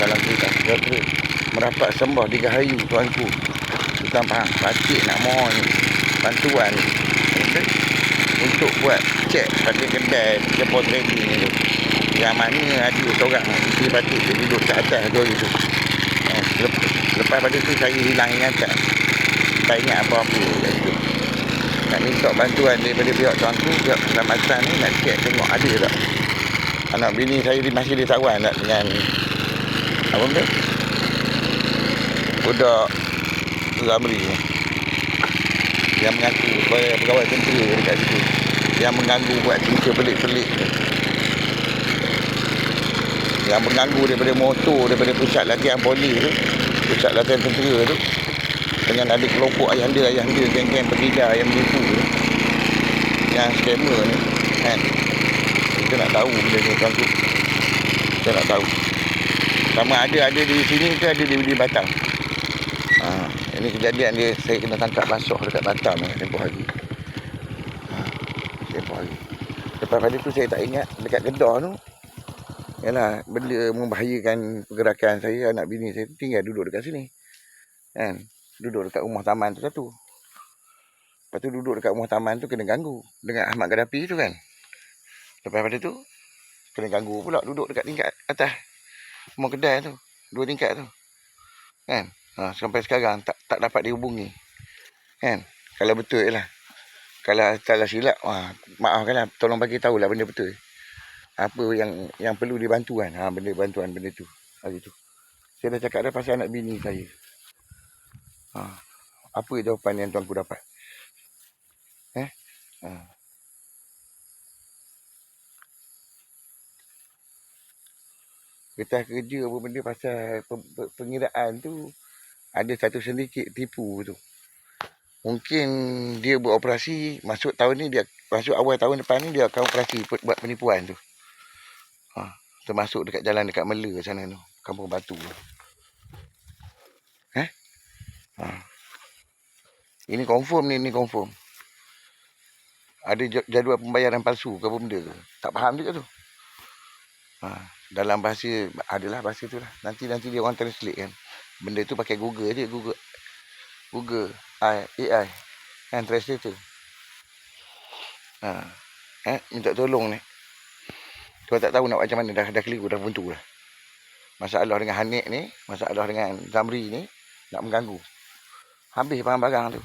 dalam cerita. Dokter merapat sembah di Gahayu tuanku. Sultan Pahang Pakcik nak mohon bantuan. Untuk, untuk buat cek pada kedai depot trading ni. Tu yang mana ada seorang isteri batik dia duduk kat atas tu itu eh, lepas, pada tu saya hilang ingatan. Tak ingat apa-apa kat situ nak minta bantuan daripada pihak tuanku pihak keselamatan ni nak cek tengok ada tak? Anak bini saya masih ditawan tak dengan apa benda? Budak Zamri. Ni yang mengaku sebagai pegawai tentera dekat situ. Yang mengganggu buat cerita pelik-pelik yang mengganggu daripada motor daripada pusat latihan polis tu pusat latihan tentera tu dengan ada kelompok ayah dia ayah dia geng-geng pegida yang menipu tu. Yang scammer ni kan? Kita nak tahu benda ni tuan tu kita nak tahu sama ada ada di sini ke ada di, di Batam ha, ini kejadian dia saya kena tangkap basuh dekat Batam ni tempoh hari ha, tempoh hari lepas pada tu saya tak ingat dekat Kedah tu Yalah, benda membahayakan pergerakan saya, anak bini saya tinggal duduk dekat sini. Kan? Duduk dekat rumah taman tu satu. Lepas tu duduk dekat rumah taman tu kena ganggu. Dengan Ahmad Gaddafi tu kan. Lepas pada tu, kena ganggu pula duduk dekat tingkat atas. Rumah kedai tu. Dua tingkat tu. Kan? Ha, sampai sekarang tak tak dapat dihubungi. Kan? Kalau betul lah. Kalau salah silap, wah, maafkanlah. Tolong bagi tahu lah benda betul apa yang yang perlu dibantu kan. Ha, benda bantuan benda tu. Hari tu. Saya dah cakap dah pasal anak bini saya. Ha, apa jawapan yang tuanku dapat? Eh? Ha. Kita kerja apa benda pasal pengiraan tu ada satu sedikit tipu tu. Mungkin dia buat operasi masuk tahun ni dia masuk awal tahun depan ni dia akan operasi buat penipuan tu. Ha, termasuk dekat jalan dekat Mela sana tu, Kampung Batu. Eh? Ha. Ini confirm ni, ni confirm. Ada jadual pembayaran palsu ke apa benda tu. Tak faham juga tu. Ha, dalam bahasa adalah bahasa tu lah. Nanti nanti dia orang translate kan. Benda tu pakai Google je, Google Google AI, AI kan translator. Ha. Eh, minta tolong ni. Kau tak tahu nak macam mana dah dah keliru dah buntu dah. Masalah dengan Hanik ni, masalah dengan Zamri ni nak mengganggu. Habis barang-barang tu.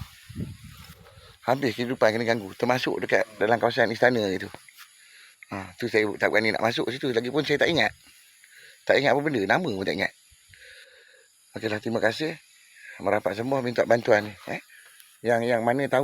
Habis kehidupan kena ganggu. Termasuk dekat dalam kawasan istana itu. Ha, tu saya tak berani nak masuk situ. Lagipun saya tak ingat. Tak ingat apa benda. Nama pun tak ingat. Okeylah, terima kasih. Merapat semua minta bantuan. Eh? Yang yang mana tahu